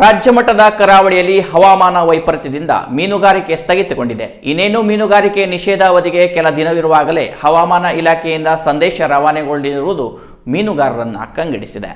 ರಾಜ್ಯ ಮಟ್ಟದ ಕರಾವಳಿಯಲ್ಲಿ ಹವಾಮಾನ ವೈಪರೀತ್ಯದಿಂದ ಮೀನುಗಾರಿಕೆ ಸ್ಥಗಿತಗೊಂಡಿದೆ. ಇನ್ನೇನು ಮೀನುಗಾರಿಕೆ ನಿಷೇಧಾವಧಿಗೆ ಕೆಲ ದಿನವಿರುವಾಗಲೇ ಹವಾಮಾನ ಇಲಾಖೆಯಿಂದ ಸಂದೇಶ ರವಾನೆಗೊಂಡಿರುವುದು ಮೀನುಗಾರರನ್ನು ಕಂಗೆಡಿಸಿದೆ.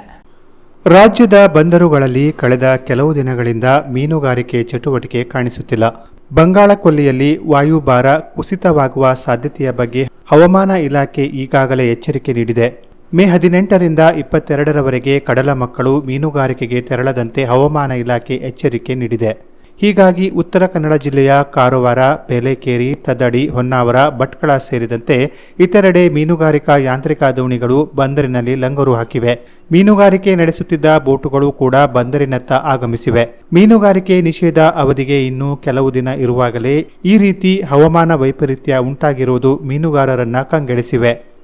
ರಾಜ್ಯದ ಬಂದರುಗಳಲ್ಲಿ ಕಳೆದ ಕೆಲವು ದಿನಗಳಿಂದ ಮೀನುಗಾರಿಕೆ ಚಟುವಟಿಕೆ ಕಾಣಿಸುತ್ತಿಲ್ಲ. ಬಂಗಾಳಕೊಲ್ಲಿಯಲ್ಲಿ ವಾಯುಭಾರ ಕುಸಿತವಾಗುವ ಸಾಧ್ಯತೆಯ ಬಗ್ಗೆ ಹವಾಮಾನ ಇಲಾಖೆ ಈಗಾಗಲೇ ಎಚ್ಚರಿಕೆ ನೀಡಿದೆ. ಮೇ ಹದಿನೆಂಟರಿಂದ ಇಪ್ಪತ್ತೆರಡರವರೆಗೆ ಕಡಲ ಮಕ್ಕಳು ಮೀನುಗಾರಿಕೆಗೆ ತೆರಳದಂತೆ ಹವಾಮಾನ ಇಲಾಖೆ ಎಚ್ಚರಿಕೆ ನೀಡಿದೆ. ಹೀಗಾಗಿ ಉತ್ತರ ಕನ್ನಡ ಜಿಲ್ಲೆಯ ಕಾರವಾರ, ಬೇಲೆಕೇರಿ, ತದಡಿ, ಹೊನ್ನಾವರ, ಭಟ್ಕಳ ಸೇರಿದಂತೆ ಇತರೆಡೆ ಮೀನುಗಾರಿಕಾ ಯಾಂತ್ರಿಕ ದೋಣಿಗಳು ಬಂದರಿನಲ್ಲಿ ಲಂಗರು ಹಾಕಿವೆ. ಮೀನುಗಾರಿಕೆ ನಡೆಸುತ್ತಿದ್ದ ಬೋಟುಗಳು ಕೂಡ ಬಂದರಿನತ್ತ ಆಗಮಿಸಿವೆ. ಮೀನುಗಾರಿಕೆ ನಿಷೇಧ ಅವಧಿಗೆ ಇನ್ನೂ ಕೆಲವು ದಿನ ಇರುವಾಗಲೇ ಈ ರೀತಿ ಹವಾಮಾನ ವೈಪರೀತ್ಯ ಉಂಟಾಗಿರುವುದು ಮೀನುಗಾರರನ್ನ ಕಂಗೆಡಿಸಿವೆ.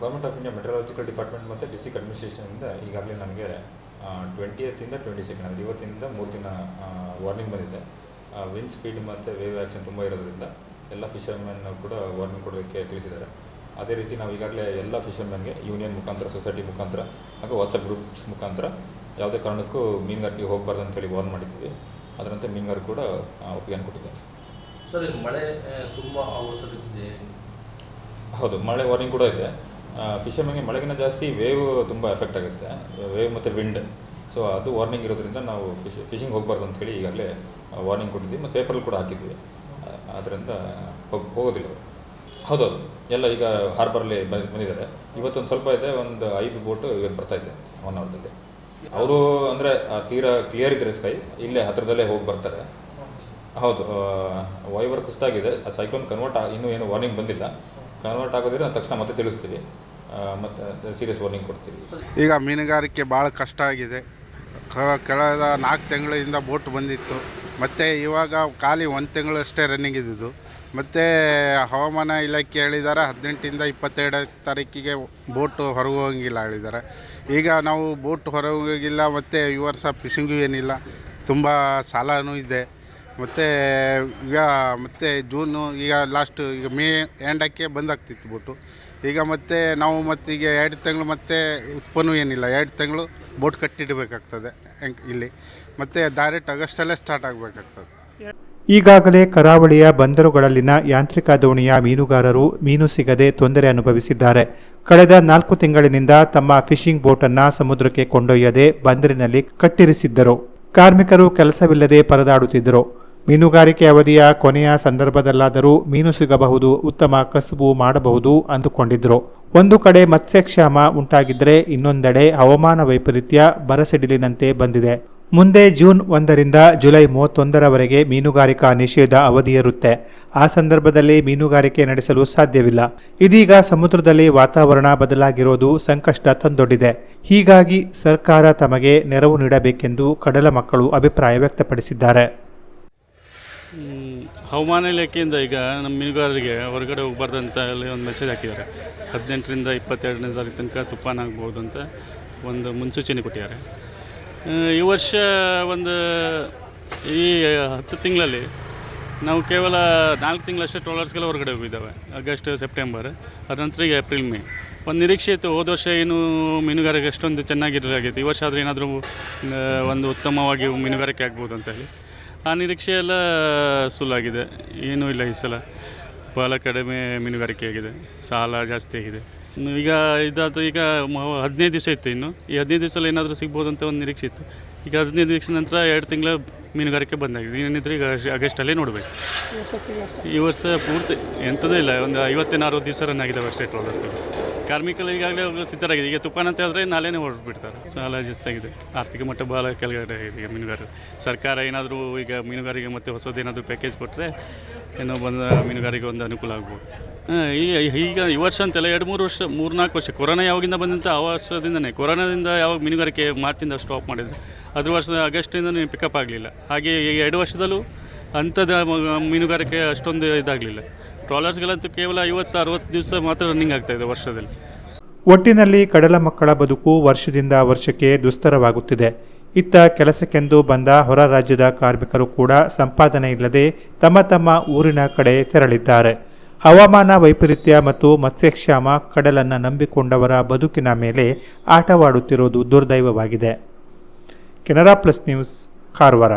Government of India meteorological department ಮತ್ತು ಡಿಸ್ಟಿಕ್ ಅಡ್ಮಿನಿಸ್ಟ್ರೇಷನಿಂದ ಈಗಾಗಲೇ ನಮಗೆ ಟ್ವೆಂಟಿಯತ್ತಿಂದ ಟ್ವೆಂಟಿ ಸೆಕೆಂಡ್ ಅಂದರೆ ಇವತ್ತಿಂದ ಮೂರು ದಿನ ವಾರ್ನಿಂಗ್ ಬಂದಿದೆ. ವಿಂಡ್ ಸ್ಪೀಡ್ ಮತ್ತು ವೇವ್ ಆ್ಯಕ್ಷನ್ ತುಂಬ ಇರೋದ್ರಿಂದ ಎಲ್ಲ ಫಿಶರ್ಮೆನ್ ಕೂಡ ವಾರ್ನಿಂಗ್ ಕೊಡೋದಕ್ಕೆ ತಿಳಿಸಿದ್ದಾರೆ. ಅದೇ ರೀತಿ ನಾವು ಈಗಾಗಲೇ ಎಲ್ಲ ಫಿಶರ್ಮೆನ್ಗೆ ಯೂನಿಯನ್ ಮುಖಾಂತರ ಸೊಸೈಟಿ ಮುಖಾಂತರ ಹಾಗೂ ವಾಟ್ಸಪ್ ಗ್ರೂಪ್ಸ್ ಮುಖಾಂತರ ಯಾವುದೇ ಕಾರಣಕ್ಕೂ ಮೀನುಗಾರಿಕೆಗೆ ಹೋಗಬಾರ್ದು ಅಂತೇಳಿ ವಾರ್ನ್ ಮಾಡಿದ್ದೀವಿ. ಅದರಂತೆ ಮೀನುಗಾರರು ಕೂಡ ಒಪ್ಪಿಗೆ ಒಪ್ಪಿಗೆಯನ್ನು ಕೊಟ್ಟಿದ್ದಾರೆ ಸರ್ ಮಳೆ ತುಂಬ ಹೌದು ಮಳೆ ವಾರ್ನಿಂಗ್ ಕೂಡ ಇದೆ. ಫಿಶರ್ಮನ್ಗೆ ಮಳೆಗಿನ ಜಾಸ್ತಿ ವೇವ್ ತುಂಬ ಎಫೆಕ್ಟ್ ಆಗುತ್ತೆ. ವೇವ್ ಮತ್ತು ವಿಂಡ್ ಸೊ ಅದು ವಾರ್ನಿಂಗ್ ಇರೋದ್ರಿಂದ ನಾವು ಫಿಶ್ ಫಿಶಿಂಗ್ ಹೋಗಬಾರ್ದು ಅಂತೇಳಿ ಈಗಾಗಲೇ ವಾರ್ನಿಂಗ್ ಕೊಟ್ಟಿದ್ವಿ ಮತ್ತು ಪೇಪರಲ್ಲಿ ಕೂಡ ಹಾಕಿದ್ವಿ ಅದರಿಂದ ಹೋಗಿ, ಹೋಗೋದಿಲ್ಲ ಅವರು. ಹೌದೌದು. ಎಲ್ಲ ಈಗ ಹಾರ್ಬರಲ್ಲಿ ಬಂದಿದ್ದಾರೆ. ಇವತ್ತೊಂದು ಸ್ವಲ್ಪ ಇದೆ, ಒಂದು ಐದು ಬೋಟು ಇವತ್ತು ಬರ್ತಾ ಇದೆ ಒನ್ ಅವರ್ದಲ್ಲಿ ಅವರು ಅಂದರೆ ತೀರಾ ಕ್ಲಿಯರ್ ಇದ್ದರೆ ಸ್ಕೈ ಇಲ್ಲೇ ಹತ್ರದಲ್ಲೇ ಹೋಗಿ ಬರ್ತಾರೆ. ಹೌದು ವೈವರ್ ಕುಸಿತಾಗಿದೆ ಆ ಸೈಕ್ಲೋನ್ ಕನ್ವರ್ಟ್ ಇನ್ನೂ ಏನು ವಾರ್ನಿಂಗ್ ಬಂದಿಲ್ಲ. ಕನ್ವರ್ಟ್ ಆಗೋದಿದ್ರೆ ತಕ್ಷಣ ಮತ್ತೆ ತಿಳಿಸ್ತೀವಿ. ಮತ್ತೆ ಸೀರಿಯಸ್ ವಾರ್ನಿಂಗ್ ಕೊಡ್ತೀವಿ. ಈಗ ಮೀನುಗಾರಿಕೆ ಭಾಳ ಕಷ್ಟ ಆಗಿದೆ. ಕಳೆದ ನಾಲ್ಕು ತಿಂಗಳಿಂದ ಬೋಟ್ ಬಂದಿತ್ತು. ಮತ್ತು ಇವಾಗ ಖಾಲಿ ಒಂದು ತಿಂಗಳಷ್ಟೇ ರನ್ನಿಂಗ್ ಇದ್ದಿದ್ದು. ಮತ್ತು ಹವಾಮಾನ ಇಲಾಖೆ ಹೇಳಿದ್ದಾರೆ ಹದಿನೆಂಟಿಂದ ಇಪ್ಪತ್ತೆರಡು ತಾರೀಕಿಗೆ ಬೋಟು ಹೊರಗೆ ಹೋಗಂಗಿಲ್ಲ ಹೇಳಿದ್ದಾರೆ ಈಗ ನಾವು ಬೋಟ್ ಹೊರಗೋಗಿಲ್ಲ ಮತ್ತು ಈ ವರ್ಷ ಫಿಶಿಂಗು ಏನಿಲ್ಲ ತುಂಬ ಸಾಲನೂ ಇದೆ. ಮತ್ತು ಈಗ ಮತ್ತೆ ಜೂನು, ಈಗ ಲಾಸ್ಟು ಈಗ ಮೇ ಎಂಡಕ್ಕೆ ಬಂದಾಗ್ತಿತ್ತು ಬೋಟು ಈಗ ಮತ್ತೆ ನಾವು ಮತ್ತೆ ಈಗ ಎರಡು ತಿಂಗಳು ಮತ್ತೆ ಉತ್ಪನ್ನ ಏನಿಲ್ಲ. ಎರಡು ತಿಂಗಳು ಬೋಟ್ ಕಟ್ಟಿಡಬೇಕಾಗ್ತದೆ ಇಲ್ಲಿ. ಮತ್ತು ಡೈರೆಕ್ಟ್ ಆಗಸ್ಟಲ್ಲೇ ಸ್ಟಾರ್ಟ್ ಆಗಬೇಕಾಗ್ತದೆ. ಈಗಾಗಲೇ ಕರಾವಳಿಯ ಬಂದರುಗಳಲ್ಲಿನ ಯಾಂತ್ರಿಕ ದೋಣಿಯ ಮೀನುಗಾರರು ಮೀನು ಸಿಗದೆ ತೊಂದರೆ ಅನುಭವಿಸಿದ್ದಾರೆ. ಕಳೆದ ನಾಲ್ಕು ತಿಂಗಳಿನಿಂದ ತಮ್ಮ ಫಿಶಿಂಗ್ ಬೋಟನ್ನು ಸಮುದ್ರಕ್ಕೆ ಕೊಂಡೊಯ್ಯದೆ ಬಂದರಿನಲ್ಲಿ ಕಟ್ಟಿರಿಸಿದ್ದರು. ಕಾರ್ಮಿಕರು ಕೆಲಸವಿಲ್ಲದೆ ಪರದಾಡುತ್ತಿದ್ದರು. ಮೀನುಗಾರಿಕೆ ಅವಧಿಯ ಕೊನೆಯ ಸಂದರ್ಭದಲ್ಲಾದರೂ ಮೀನು ಸಿಗಬಹುದು, ಉತ್ತಮ ಕಸುಬು ಮಾಡಬಹುದು ಅಂದುಕೊಂಡಿದ್ರು. ಒಂದು ಕಡೆ ಮತ್ಸ್ಯಕ್ಷಾಮ ಉಂಟಾಗಿದ್ದರೆ ಇನ್ನೊಂದೆಡೆ ಹವಾಮಾನ ವೈಪರೀತ್ಯ ಬರಸಿಡಿಲಿನಂತೆ ಬಂದಿದೆ. ಮುಂದೆ ಜೂನ್ ಒಂದರಿಂದ ಜುಲೈ ಮೂವತ್ತೊಂದರವರೆಗೆ ಮೀನುಗಾರಿಕಾ ನಿಷೇಧ ಅವಧಿಯಿರುತ್ತೆ. ಆ ಸಂದರ್ಭದಲ್ಲಿ ಮೀನುಗಾರಿಕೆ ನಡೆಸಲು ಸಾಧ್ಯವಿಲ್ಲ. ಇದೀಗ ಸಮುದ್ರದಲ್ಲಿ ವಾತಾವರಣ ಬದಲಾಗಿರೋದು ಸಂಕಷ್ಟ ತಂದೊಡ್ಡಿದೆ. ಹೀಗಾಗಿ ಸರ್ಕಾರ ತಮಗೆ ನೆರವು ನೀಡಬೇಕೆಂದು ಕಡಲ ಮಕ್ಕಳು ಅಭಿಪ್ರಾಯ ವ್ಯಕ್ತಪಡಿಸಿದ್ದಾರೆ. ಹವಾಮಾನ ಇಲಾಖೆಯಿಂದ ಈಗ ನಮ್ಮ ಮೀನುಗಾರರಿಗೆ ಹೊರಗಡೆ ಹೋಗ್ಬಾರ್ದು ಅಂತ ಹೇಳಿ ಒಂದು ಮೆಸೇಜ್ ಹಾಕಿದ್ದಾರೆ. ಹದಿನೆಂಟರಿಂದ ಇಪ್ಪತ್ತೆರಡನೇ ತಾರೀಕು ತನಕ ತುಫಾನ್ ಆಗ್ಬೋದು ಅಂತ ಒಂದು ಮುನ್ಸೂಚನೆ ಕೊಟ್ಟಿದ್ದಾರೆ. ಈ ವರ್ಷ ಒಂದು, ಈ ಹತ್ತು ತಿಂಗಳಲ್ಲಿ ನಾವು ಕೇವಲ ನಾಲ್ಕು ತಿಂಗಳಷ್ಟೇ ಟ್ರೋಲರ್ಸ್ಗೆಲ್ಲ ಹೊರಗಡೆ ಹೋಗಿದ್ದಾವೆ, ಆಗಸ್ಟ್, ಸೆಪ್ಟೆಂಬರ್ ಅದನಂತರ ಈಗ ಏಪ್ರಿಲ್, ಮೇ. ಒಂದು ನಿರೀಕ್ಷೆ ಇತ್ತು ಹೋದ ವರ್ಷ ಏನು ಮೀನುಗಾರಿಕೆ ಅಷ್ಟೊಂದು ಚೆನ್ನಾಗಿರೋದಾಗಿತ್ತು ಈ ವರ್ಷ ಆದರೆ ಏನಾದರೂ ಒಂದು ಉತ್ತಮವಾಗಿ ಮೀನುಗಾರಿಕೆ ಆಗ್ಬೋದು ಅಂತ ಹೇಳಿ. ಆ ನಿರೀಕ್ಷೆ ಎಲ್ಲ ಸುಳ್ಳಾಗಿದೆ. ಏನೂ ಇಲ್ಲ ಈ ಸಲ. ಭಾಳ ಕಡಿಮೆ ಮೀನುಗಾರಿಕೆ ಆಗಿದೆ. ಸಾಲ ಜಾಸ್ತಿ ಆಗಿದೆ. ಈಗ ಇದಾದ ಈಗ ಹದಿನೈದು ದಿವಸ ಇತ್ತು ಇನ್ನು. ಈ ಹದಿನೈದು ದಿವಸದಲ್ಲಿ ಏನಾದರೂ ಸಿಗ್ಬೋದು ಅಂತ ಒಂದು ನಿರೀಕ್ಷೆ ಇತ್ತು. ಈಗ ಹದಿನೈದು ದಿವಸ ನಂತರ ಎರಡು ತಿಂಗಳ ಮೀನುಗಾರಿಕೆ ಬಂದಾಗಿದೆ ಏನಿದ್ರೆ ಈಗ ಆಗಸ್ಟಲ್ಲೇ ನೋಡಬೇಕು. ಈ ವರ್ಷ ಪೂರ್ತಿ ಎಂಥದೇ ಇಲ್ಲ. ಒಂದು ಐವತ್ತೇನು ಅರವತ್ತು ದಿವಸ ರನ್ ಆಗಿದೆ ಅಷ್ಟೇ ಟ್ರಾಲರ್ಸ್ ಕಾರ್ಮಿಕರು ಈಗಾಗಲೇ ಸಿದ್ಧರಾಗಿದೆ ಈಗ ತುಫಾನ್ ಅಂತ ಹೇಳಿದ್ರೆ ನಾಳೆನೇ ಹೊರಟ್ಬಿಡ್ತಾರೆ ಸಾಲ ಜಾಸ್ತಿಯಾಗಿದೆ ಆರ್ಥಿಕ ಮಟ್ಟ ಬಹಳ ಕೆಳಗಡೆ ಆಗಿದೆ ಈಗ ಮೀನುಗಾರರು. ಸರ್ಕಾರ ಏನಾದರೂ ಈಗ ಮೀನುಗಾರಿಗೆ ಮತ್ತು ಹೊಸದು ಏನಾದರೂ ಪ್ಯಾಕೇಜ್ ಕೊಟ್ಟರೆ ಏನೋ ಬಂದ ಮೀನುಗಾರಿಗೆ ಒಂದು ಅನುಕೂಲ ಆಗ್ಬೋದು. ಈಗ ಈಗ ಈ ವರ್ಷ ಅಂತಲ್ಲ ಎರಡು ಮೂರು ವರ್ಷ ಮೂರು ನಾಲ್ಕು ವರ್ಷ. ಕೊರೋನಾ ಯಾವಾಗಿಂದ ಬಂದಂತ ಆ ವರ್ಷದಿಂದನೇ. ಕೊರೋನಾದಿಂದ ಯಾವಾಗ ಮೀನುಗಾರಿಕೆ ಮಾರ್ಚಿಂದ ಸ್ಟಾಪ್ ಮಾಡಿದ್ರು. ಅದ್ರ ವರ್ಷ ಆಗಸ್ಟಿಂದ ಪಿಕಪ್ ಆಗಲಿಲ್ಲ. ಹಾಗೆ ಈಗ ಎರಡು ವರ್ಷದಲ್ಲೂ ಅಂಥದ್ದು ಮೀನುಗಾರಿಕೆ ಅಷ್ಟೊಂದು ಇದಾಗಲಿಲ್ಲ. ಟ್ರಾಲರ್ಸ್ಗಳಂತೂ ಕೇವಲ ಐವತ್ತು, ಅರವತ್ತು ದಿವಸ ಮಾತ್ರ ರನ್ನಿಂಗ್ ಆಗ್ತಾ ಇದೆ ವರ್ಷದಲ್ಲಿ. ಒಟ್ಟಿನಲ್ಲಿ ಕಡಲ ಮಕ್ಕಳ ಬದುಕು ವರ್ಷದಿಂದ ವರ್ಷಕ್ಕೆ ದುಸ್ತರವಾಗುತ್ತಿದೆ. ಇತ್ತ ಕೆಲಸಕ್ಕೆಂದು ಬಂದ ಹೊರ ರಾಜ್ಯದ ಕಾರ್ಮಿಕರು ಕೂಡ ಸಂಪಾದನೆ ಇಲ್ಲದೆ ತಮ್ಮ ತಮ್ಮ ಊರಿನ ಕಡೆ ತೆರಳಿದ್ದಾರೆ. ಹವಾಮಾನ ವೈಪರೀತ್ಯ ಮತ್ತು ಮತ್ಸ್ಯಕ್ಷಾಮ ಕಡಲನ್ನು ನಂಬಿಕೊಂಡವರ ಬದುಕಿನ ಮೇಲೆ ಆಟವಾಡುತ್ತಿರುವುದು ದುರ್ದೈವವಾಗಿದೆ. Canara plus news, Karwar.